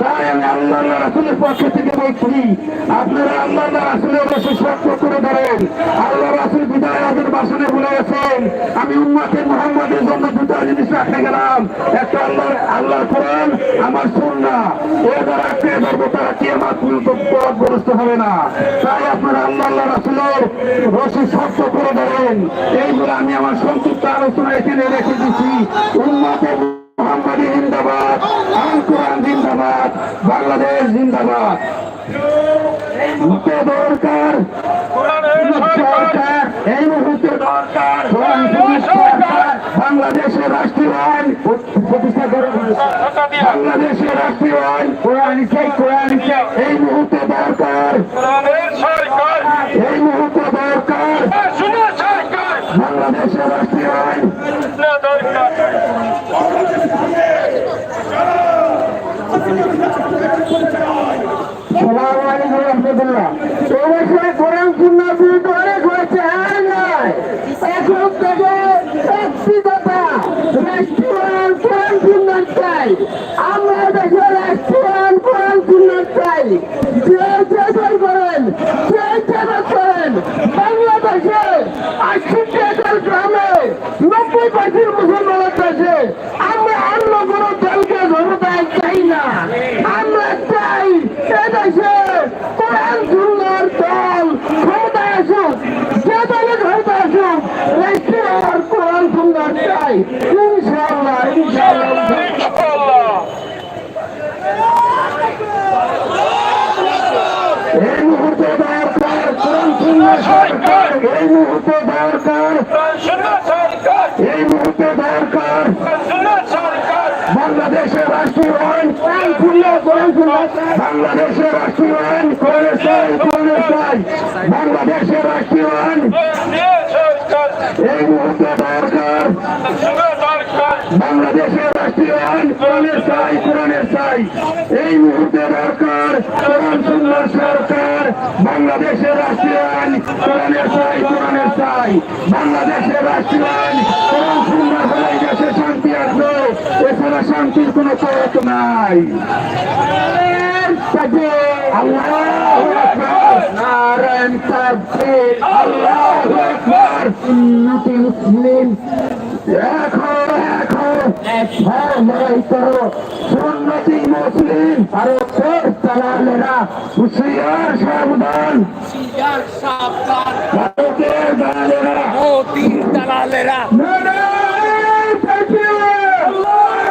তাই আমি আল্লাহ রাসুলের পক্ষ থেকে বলছি, আপনারা আল্লাহ রাসুলের বসে সত্য করে ধরেন আল্লাহ রাসুল বিদায় আজের বাসনে বলে গেছেন, আমি উম্মাতে মোহাম্মদের জন্য দুটো জিনিস রাখতে গেলাম। একটা আল্লাহ আল্লাহর কোরআন, আমার সুন্না এ দ্বারা আঁকড়ে ধরবো তারা কে আমার পথগ্রস্ত হবে না। তাই আপনারা আল্লাহ আল্লাহ রাসুলের রসি শক্ত করে ধরেন এইগুলো আমি আমার সংক্ষিপ্ত আলোচনা এখানে রেখে দিচ্ছি। উম্মাতে মোহাম্মদী জিন্দাবাদ আল কোরআন জিন্দাবাদ, বাংলাদেশ জিন্দাবাদ। দরকার সরকার এই মুহূর্তে দরকার বাংলাদেশের রাষ্ট্রীয় আইন প্রতিষ্ঠা করে বাংলাদেশের রাষ্ট্রীয় আইন কোরআন কোরআন এই মুহূর্তে দরকার সরকার এই মুহূর্তে দরকার শুনে সরকার বাংলাদেশের রাষ্ট্রীয় আইন না দরকার সালাম আলাইকুম রহমতুল্লাহ এই বছরে কোরআন সুন্নাহ বিরুদ্ধে অনেক হয়েছে আর নয় এখন থেকে একটি কথা রাষ্ট্রীয় আইন কোরআন সুন্নাহ চাই আমরা দেশে রাষ্ট্রীয় আইন কোরআন সুন্নাহ চাই যে চেতন করেন যে চেতন করেন বাংলাদেশে আটষট্টি হাজার গ্রামে নব্বই পার্সেন্ট মুসলমানের দেশে আমরা অন্য কোনো দলকে ক্ষমতায় চাই না আমরা চাই এদেশে কোরআন সুন্দর দল ক্ষমতায় আসুক যে দলে ক্ষমতায় আসুক রাষ্ট্রীয় আর কোরআন সুন্দর চাই ইনশাআল্লাহ ইনশাআল্লাহ ইনশাআল্লাহ এই মুহূর্তে দরকার কোরআন সুন্দর সরকার এই মুহূর্তে দরকার শুনে সরকার এই মুহূর্তে দরকার শুনে সরকার বাংলাদেশের রাষ্ট্রীয় আইন কোরআন খুললে কোরআন খুললে বাংলাদেশের রাষ্ট্রীয় আইন কোরআনের চাই বাংলাদেশের রাষ্ট্রীয় আইন এই মুহূর্তে দরকার বাংলাদেশের রাষ্ট্রীয় আইন কোরআনের চাই কোরআনের চাই এই মুহূর্তে দরকার কোরআন সুন্দর সরকার, বাংলাদেশের রাষ্ট্রীয় আইন কোরআনের চাই কোরআনের চাই বাংলাদেশের রাষ্ট্রীয় আইন কোরআন সুন্দর হলে এই দেশে শান্তি আসবে শান্তির কোনো পথ নাই। নারায়ণ আল্লাহু উন্নতি মুসলিম। দেখো লড়াই করো সুন্নতি মুসলিম। ভারতের দালালেরা হুশিয়ার সাবধান। ইয়ার সাবধান। ভারতের দালালেরা মোদির দালালেরা লড়াই থাকবে লড়াই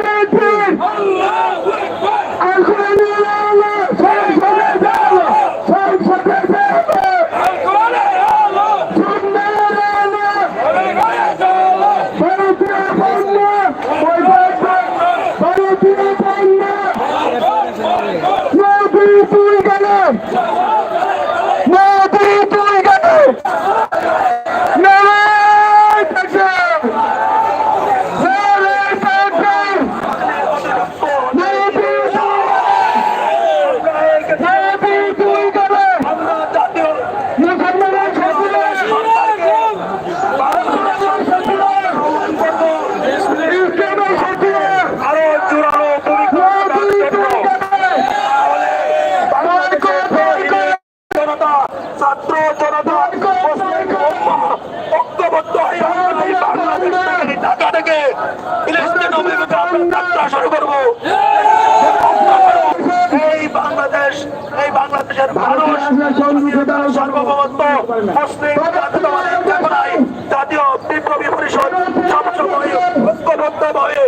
থাকবে আল্লাহু আকবার আলকুরআনে আলো ওরে গায়ে আলো আমরা জাতীয় মুসলমানের সাথে ইসলামের সাথে আরও জোরালো ভূমিকা রাখার জন্য জনতা ছাত্র জনতা মুসলিম উম্মাহ ঐক্যবদ্ধ হয়ে আমরা এই বাংলাদেশ থেকে ঢাকা থেকে ফিলিস্তিন অভিমুখে আমরা যাত্রা শুরু করব এই বাংলাদেশ এই বাংলাদেশের মানুষ সর্বভৌমত্ব জাতীয় বিপ্লবী পরিষদ সবসময় ঐক্যবদ্ধ হয়ে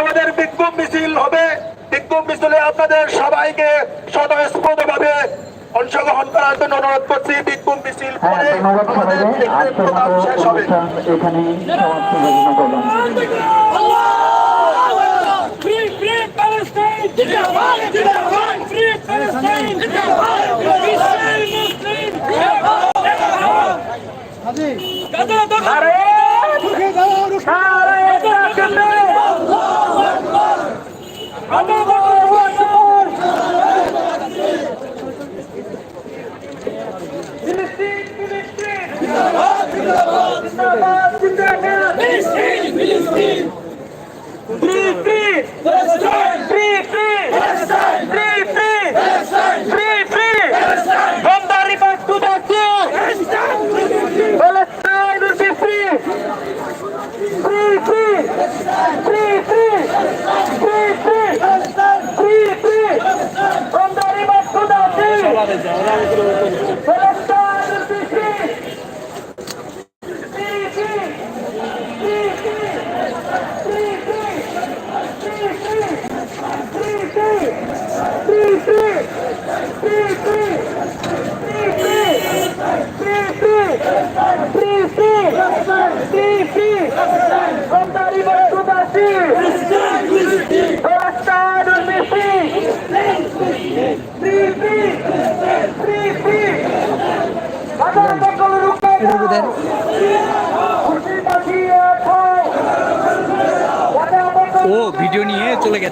আমাদের বিক্ষোভ মিছিল হবে বিক্ষোভ মিছিলে আপনাদের সবাইকে স্বতঃস্ফূর্ত ভাবে অংশগ্রহণ করার জন্য অনুরোধ করছি বিক্ষোভ মিছিল করে আমাদের এখানে সমাপ্ত ঘোষণা করলাম Zindabad! Zindabad! Три, три! Три, три! Три, три!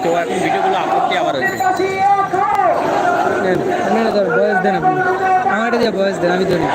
তো এখন ভিডিওগুলো আপলোডটি আবার হয়েছে না না বয়স দেন আপনি। আমারটা দিয়ে বয়স দেন, আমি ধরি।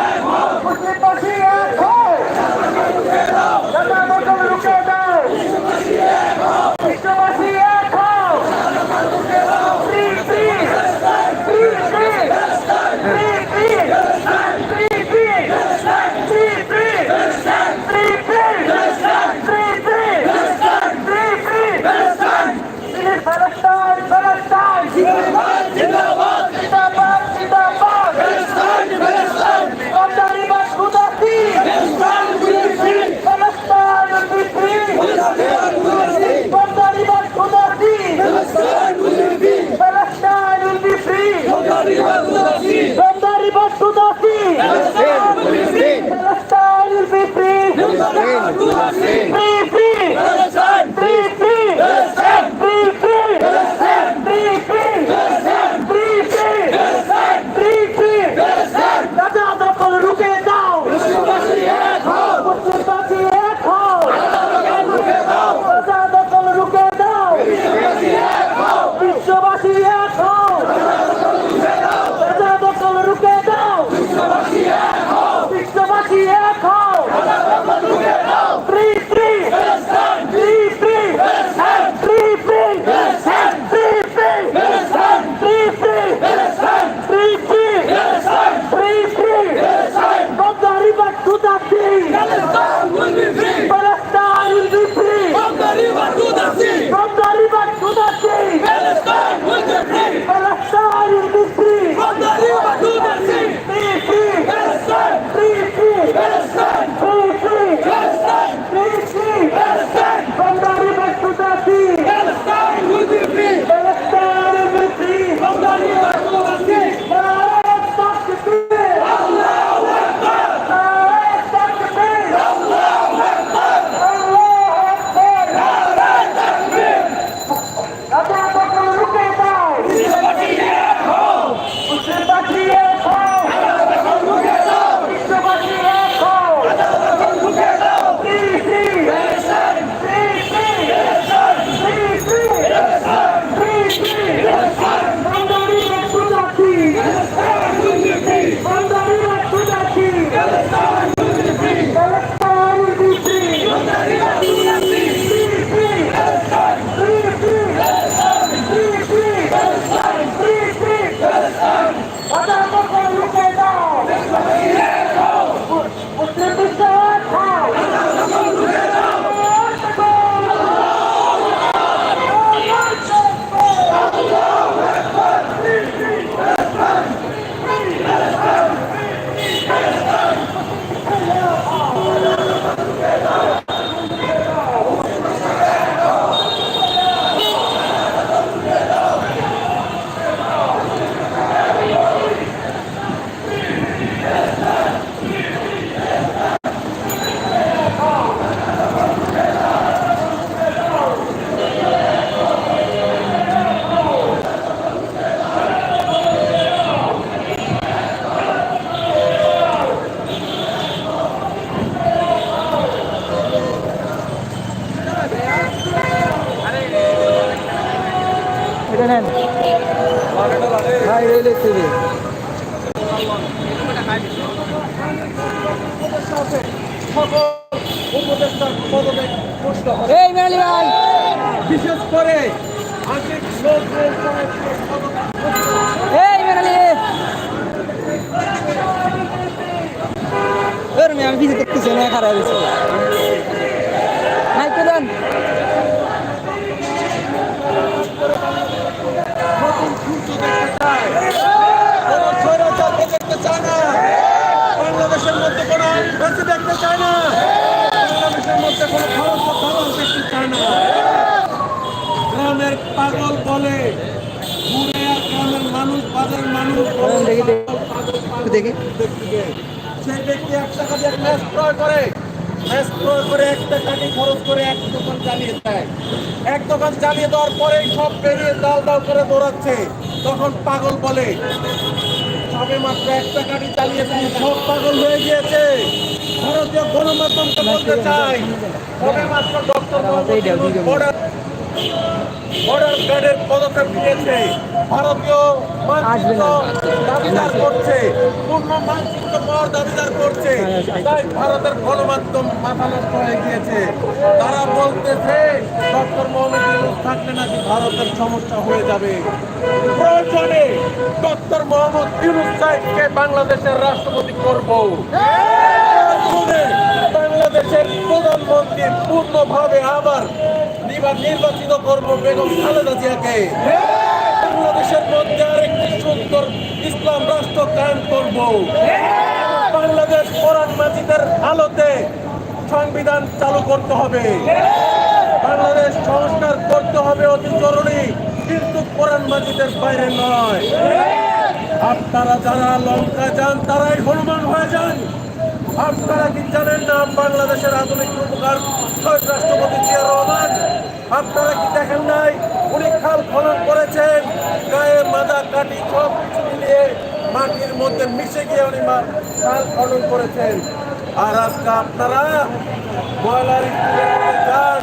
এর মেয়ে আমি পিছিয়ে দেখতেছি না খারাপ হয়েছে মাইকে দেন। নতুন সূর্য দেখতে চায় কোন দেখতে চায় না। বাংলাদেশের মধ্যে কোন আইনবাসী দেখতে চায় না। বাংলাদেশের মধ্যে কোন খরচ দালাল দেখতে চায় না। গ্রামের পাগল বলে ঘুরে আর গ্রামের মানুষ বাজারের মানুষ দেখি। সেই ব্যক্তি এক টাকা দিয়ে ম্যাচ ক্রয় করে ম্যাচ ক্রয় করে এক টাকাটি খরচ করে এক দোকান চালিয়ে দেয়। এক দোকান চালিয়ে দেওয়ার পরেই সব বেরিয়ে দাল দাল করে দৌড়াচ্ছে। তখন পাগল বলে সবে মাত্র এক টাকাটি চালিয়েছে সব পাগল হয়ে গিয়েছে। ভারতীয় গণমাধ্যমকে বলতে চাই। সবে মাত্র ডক্টর বর্ডার বর্ডার গার্ডের পদক্ষেপ নিয়েছে। ভারতীয় দাবিদার করছে পূর্ণ মানচিত্র পাওয়ার দাবিদার করছে। তাই ভারতের গণমাধ্যম মাথা নষ্ট হয়ে গিয়েছে তারা বলতেছে ডক্টর মোহাম্মদ ইউনুস থাকলে নাকি ভারতের সমস্যা হয়ে যাবে। প্রয়োজনে ডক্টর মোহাম্মদ ইউনুস সাহেবকে বাংলাদেশের রাষ্ট্রপতি করব। বাংলাদেশের প্রধানমন্ত্রী পূর্ণভাবে আবার নির্বা- নির্বাচিত করব বেগম খালেদা জিয়াকে বাংলাদেশের মধ্যে আরেকটি সুন্দর ইসলাম রাষ্ট্র কায়েম করব। বাংলাদেশ কোরআন মাজিদের আলোতে সংবিধান চালু করতে হবে। বাংলাদেশ সংস্কার করতে হবে অতি জরুরি, কিন্তু কোরআন মাজিদের বাইরে নয়। আপনারা যারা লঙ্কা যান, তারাই হনুমান হয়ে যান। আপনারা কি জানেন না, বাংলাদেশের আধুনিক উপকার রাষ্ট্রপতি জিয়া রহমান? আপনারা কি দেখেন নাই? উনি খাল খনন করেছেন। গায়ে মাদা কাটি সব কিছু মিলিয়ে মাটির মধ্যে মিশে গিয়ে উনি খাল খনন করেছেন। আর আজকে আপনারা ময়লার যান।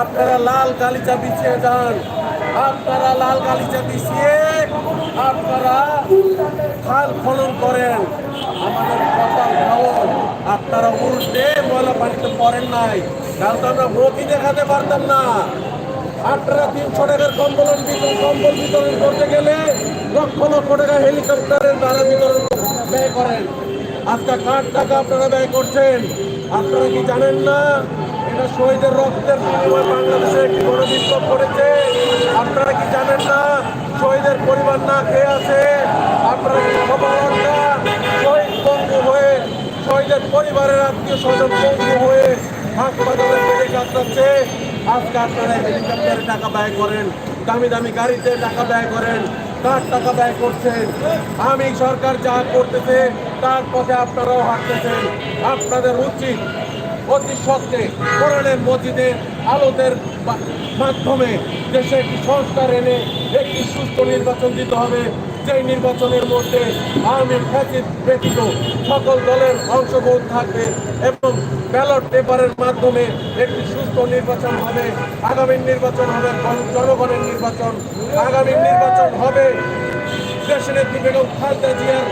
আপনারা লাল গালিচা বিছিয়ে যান। আপনারা লাল গালিচা বিছিয়ে আপনারা খাল খনন করেন। আমাদের কপাল ভালো আপনারা উল্টে ময়লা পানিতে পড়েন নাই। কারণ তো আমরা দেখাতে পারতাম না। আপনারা তিনশো টাকার কম্বল কম্বল বিতরণ করতে গেলে লক্ষ লক্ষ টাকা হেলিকপ্টারের দ্বারা বিতরণ ব্যয় করেন। আজকে কার টাকা আপনারা ব্যয় করছেন? আপনারা কি জানেন না? এটা শহীদের রক্তের বিনিময়ে বাংলাদেশে একটি বড় বিপ্লব করেছে আপনারা কি জানেন না? শহীদের পরিবার না খেয়ে আছে। আপনারা হয়ে পরিবারের আত্মীয় স্বজন পঙ্গু হয়ে হাসপাতালে বেড়ে কাটাচ্ছে আজকে আপনারা হেলিকপ্টারে টাকা ব্যয় করেন, দামি দামি গাড়িতে টাকা ব্যয় করেন কার টাকা ব্যয় করছেন। আমি সরকার যা করতেছে, তার পথে আপনারাও হাঁটতেছেন। আপনাদের উচিত অতি সত্ত্বে কোরআনের মসজিদে আলোদের মাধ্যমে দেশে একটি সংস্কার এনে একটি সুস্থ নির্বাচন দিতে হবে। যেই নির্বাচনের মধ্যে আওয়ামী ফ্যাসিদ ব্যতীত সকল দলের অংশগ্রহণ থাকবে এবং ব্যালট পেপারের মাধ্যমে একটি সুস্থ নির্বাচন হবে, আগামী নির্বাচন হবে জনগণের নির্বাচন, আগামী নির্বাচন হবে। দেশের নেত্রী বেগম জিয়ার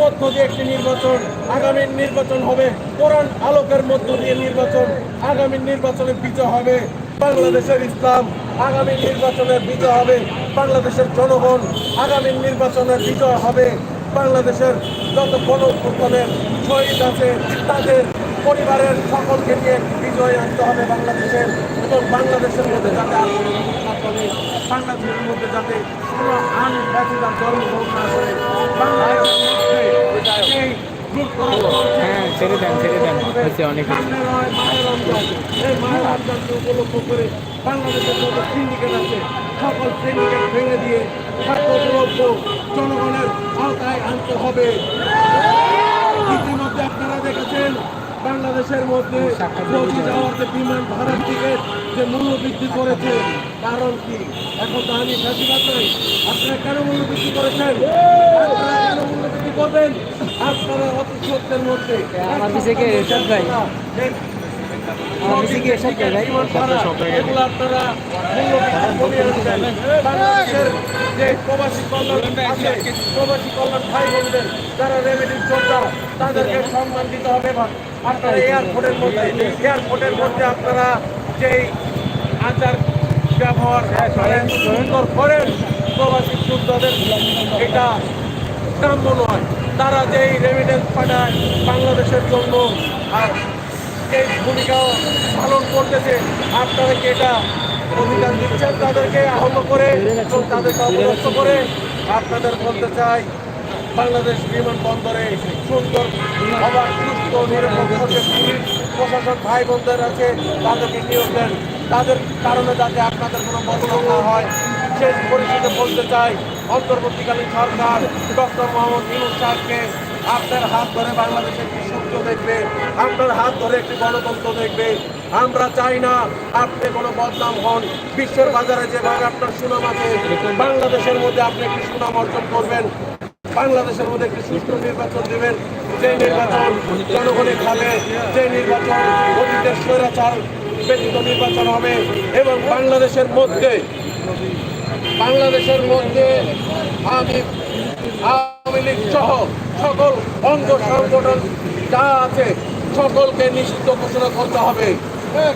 মধ্য দিয়ে একটি নির্বাচন, আগামী নির্বাচন হবে, কোরআন আলোকের মধ্য দিয়ে নির্বাচন, আগামী নির্বাচনে বিজয় হবে। বাংলাদেশের ইসলাম আগামী নির্বাচনের বিজয় হবে, বাংলাদেশের জনগণ আগামী নির্বাচনের বিজয় হবে বাংলাদেশের যত গণপ্রস্থানের শহীদ আছে, তাদের পরিবারের সকলকে নিয়ে বিজয় আনতে হবে বাংলাদেশের এবং বাংলাদেশের মধ্যে যাতে চলে, বাংলাদেশের মধ্যে যাতে কোনো আন ব্যাধিদার জন্মগ্রহণ না করে বাংলাদেশের মধ্যে। হ্যাঁ ছেড়ে দেন ছেড়ে দেন। হয়েছে অনেক। বাংলাদেশের আছে দিয়ে জনগণের আওতায় আনতে হবে ইতিমধ্যে আপনারা দেখেছেন বাংলাদেশের মধ্যে বিমান ভাড়ার টিকিট যে মূল্য বৃদ্ধি করেছে কারণ কি এখন তো আমি আপনারা কেন মূল্য বৃদ্ধি করেছেন আপনারা কেন মূল্য বৃদ্ধি করবেন আপনারা অতি সত্যের মধ্যে আমার পিছে কে? এরশাদ ভাই? বেশি কি এসব জায়গায়? সীমান্ত ছাড়া এগুলো আপনারা বাংলাদেশের যে প্রবাসী কল্যাণ আছে প্রবাসী কল্যাণ ভাই বোনদের যারা রেমিডির যোদ্ধা তাদেরকে সম্মান দিতে হবে আপনারা এয়ারপোর্টের মধ্যে এয়ারপোর্টের মধ্যে আপনারা যেই আচার ব্যবহার করেন সুন্দর করেন প্রবাসী যোদ্ধাদের এটা কাম্য নয়। তারা যেই রেমিডেন্স পাঠায় বাংলাদেশের জন্য, আর এই ভূমিকা পালন করতেছে আপনারা কি এটা অধিকার দিচ্ছেন, তাদেরকে আহত করে এবং তাদেরকে অবরুদ্ধ করে আপনাদের বলতে চাই, বাংলাদেশ বিমানবন্দরে সুন্দর অবাক সুস্থ নিরপেক্ষ প্রশাসন ভাই বোনদের আছে তাদেরকে নিয়োগ দেন। তাদের কারণে যাতে আপনাদের কোনো বদনাম না হয় শেষ পরিস্থিতি বলতে চাই, অন্তর্বর্তীকালীন সরকার, ডক্টর মোহাম্মদ ইউনুস সাহেবকে আপনার হাত ধরে বাংলাদেশে একটি সূর্য দেখবে, আপনার হাত ধরে একটি গণতন্ত্র দেখবে। আমরা চাই না আপনি কোনো বদনাম হন। বিশ্বের বাজারে যেভাবে আপনার সুনাম আছে, বাংলাদেশের মধ্যে আপনি একটি সুনাম অর্জন করবেন। বাংলাদেশের মধ্যে একটি সুষ্ঠু নির্বাচন দেবেন। যে নির্বাচন জনগণে খাবে, যে নির্বাচন অতীতের স্বৈরাচার ব্যতীত নির্বাচন হবে, এবং বাংলাদেশের মধ্যে বাংলাদেশের মধ্যে আমি আওয়ামী লীগ সহ সকল অঙ্গ সংগঠন যা আছে সকলকে নিষিদ্ধ ঘোষণা করতে হবে।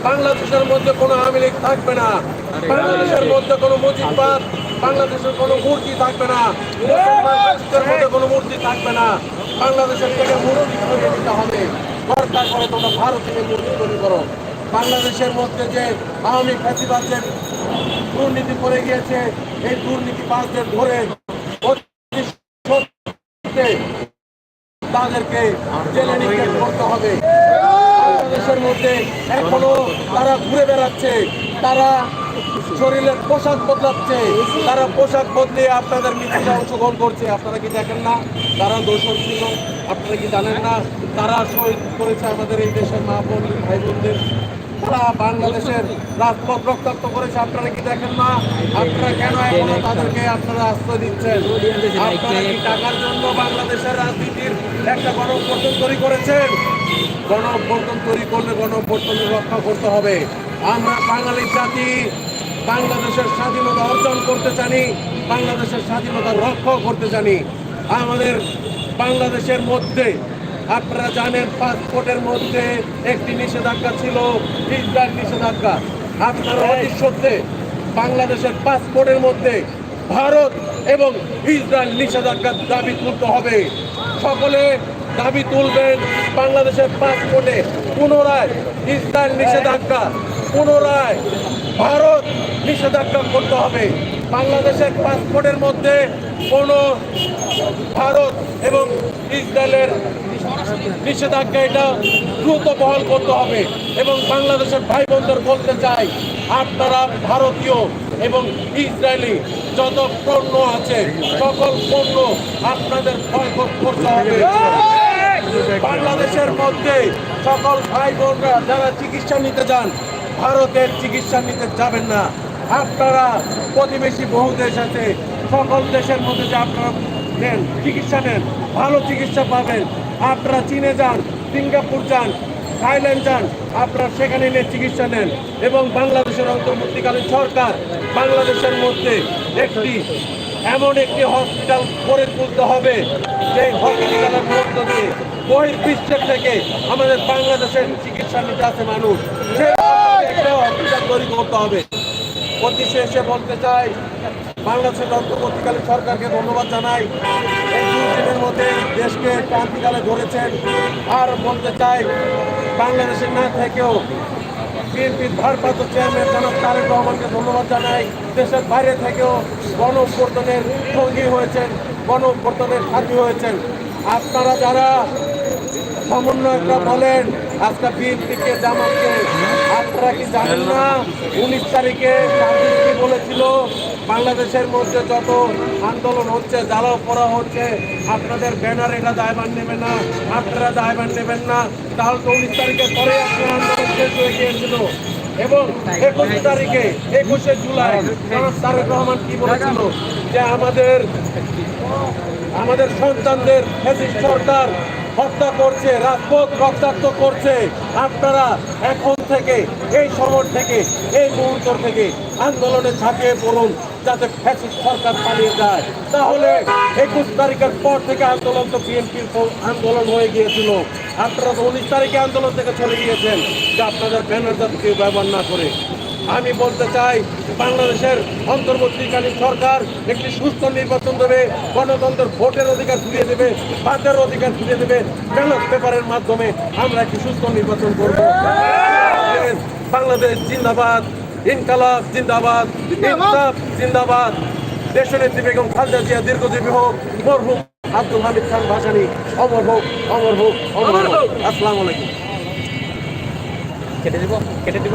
বাংলাদেশের মধ্যে কোনো আওয়ামী লীগ থাকবে না। বাংলাদেশের মধ্যে কোনো মুজিববাদ বাংলাদেশের কোনো মূর্তি থাকবে না। মুসলমানদের মধ্যে কোনো মূর্তি থাকবে না। বাংলাদেশের থেকে মূর্তি সরিয়ে দিতে হবে। দরকার করে তোমরা ভারত থেকে মূর্তি তৈরি করো। বাংলাদেশের মধ্যে যে আওয়ামী ফ্যাসিবাদের দুর্নীতি করে গিয়েছে, এই দুর্নীতিবাজদের ধরে অতি সত্ত্বে তাদেরকে জেলে নিক্ষেপ করতে হবে। বাংলাদেশের মধ্যে এখনও তারা ঘুরে বেড়াচ্ছে, তারা শরীরের পোশাক বদলাচ্ছে, তারা পোশাক বদলে আপনাদের মিছিলে অংশগ্রহণ করছে। আপনারা কি দেখেন না? তারা দোষর ছিল, আপনারা কি জানেন না? তারা শহীদ করেছে আমাদের এই দেশের মা বোন, ভাই বোনদের তারা বাংলাদেশের রাজপথ রক্তাক্ত করেছে। আপনারা কি দেখেন না আপনারা কেন এখনও তাদেরকে আপনারা আশ্রয় দিচ্ছেন? আপনারা কি টাকার জন্য বাংলাদেশের রাজনীতির একটা গণঅভ্যর্থন তৈরি করেছেন? গণঅভ্যর্থন তৈরি করলে গণঅভ্যর্থন রক্ষা করতে হবে। আমরা বাঙালি জাতি, বাংলাদেশের স্বাধীনতা অর্জন করতে জানি, বাংলাদেশের স্বাধীনতা রক্ষা করতে জানি। আমাদের বাংলাদেশের মধ্যে আপনারা জানেন পাসপোর্টের মধ্যে একটি নিষেধাজ্ঞা ছিল ইসরায়েল নিষেধাজ্ঞা। আপনারা অতি সত্ত্বে বাংলাদেশের পাসপোর্টের মধ্যে ভারত এবং ইসরায়েল নিষেধাজ্ঞার দাবি তুলতে হবে। সকলে দাবি তুলবেন বাংলাদেশের পাসপোর্টে পুনরায় ইসরায়েল নিষেধাজ্ঞা পুনরায় ভারত নিষেধাজ্ঞা করতে হবে। বাংলাদেশের পাসপোর্টের মধ্যে কোনো ভারত এবং ইসরায়েলের নিষেধাজ্ঞা এটা দ্রুত বহাল করতে হবে এবং বাংলাদেশের ভাই বোনদের বলতে চাই, আপনারা ভারতীয় এবং ইসরায়েলি যত পণ্য আছে, সকল পণ্য আপনাদের বয়কট করতে হবে। বাংলাদেশের মধ্যে সকল ভাই বোনরা যারা চিকিৎসা নিতে যান, ভারতের চিকিৎসা নিতে যাবেন না। আপনারা প্রতিবেশী বহু দেশ আছে, সকল দেশের মধ্যে যে আপনারা নেন, চিকিৎসা নেন, ভালো চিকিৎসা পাবেন আপনারা চীনে যান, সিঙ্গাপুর যান, থাইল্যান্ড যান, আপনারা সেখানে নিয়ে চিকিৎসা নেন এবং বাংলাদেশের অন্তর্বর্তীকালীন সরকার বাংলাদেশের মধ্যে একটি, এমন একটি হসপিটাল করে তুলতে হবে যে হসপিটালের মধ্য দিয়ে বহির্বিশ্বের থেকে আমাদের বাংলাদেশের চিকিৎসা নিতে আছে মানুষ। একটা হসপিটাল তৈরি করতে হবে। অতি শেষে বলতে চাই, বাংলাদেশের অন্তর্বর্তীকালীন সরকারকে ধন্যবাদ জানাই। দিনের মধ্যে দেশকে ক্রান্তিকালে ধরেছেন আর বলতে চাই, বাংলাদেশের না থেকেও বিএনপির ভারপ্রাপ্ত চেয়ারম্যান জনাব তারেক রহমানকে ধন্যবাদ জানাই। দেশের বাইরে থেকেও গণ অভ্যর্থনের সঙ্গী হয়েছেন গণ অভ্যর্থনের সাথী হয়েছেন। আপনারা যারা সমন্বয়করা বলেন, আজকে বিএনপিকে, জামাতকে আপনারা কি জানেন না? উনিশ তারিখে গান্ধীজি বলেছিল, বাংলাদেশের মধ্যে যত আন্দোলন হচ্ছে, জ্বালাও পড়া হচ্ছে, আপনাদের ব্যানার এটা দায়ভার নেবে না, আপনারা দায়ভার নেবেন না। তাহলে তো উনিশ তারিখের পরে আপনার আন্দোলন শেষ হয়ে গিয়েছিল। এবং একুশ তারিখে, একুশে জুলাই তারেক রহমান কি বলেছিল? যে আমাদের আমাদের সন্তানদের সরকার হত্যা করছে, রাজপথ রক্তাক্ত করছে। আপনারা এখন থেকে, এই সময় থেকে, এই মুহূর্ত থেকে আন্দোলনে ঝাঁপিয়ে পড়ুন, যাতে ফ্যাসিস্ট সরকার পালিয়ে যায়। তাহলে একুশ তারিখের পর থেকে আন্দোলন তো বিএনপির আন্দোলন হয়ে গিয়েছিল। আপনারা তো উনিশ তারিখে আন্দোলন থেকে চলে গিয়েছেন। যে আপনাদের ব্যানার যাতে কেউ ব্যবহার না করে। আমি বলতে চাই বাংলাদেশের অন্তর্বর্তীকালীন সরকার একটি সুস্থ নির্বাচন দেবে গণতন্ত্রের ভোটের অধিকার ফিরিয়ে দেবে বাতের অধিকার ফিরিয়ে দেবে। ব্যালট পেপারের মাধ্যমে আমরা একটি সুস্থ নির্বাচন করব। বাংলাদেশ জিন্দাবাদ ইনকালাব জিন্দাবাদ ইনসাফ জিন্দাবাদ। দেশনেত্রী বেগম খালেদা জিয়া দীর্ঘজীবী হোক মরহুম আব্দুল হামিদ খান ভাসানী অমর হোক অমর হোক। অমর হোক। আসসালামু আলাইকুম। কেটে দিব কেটে দিব।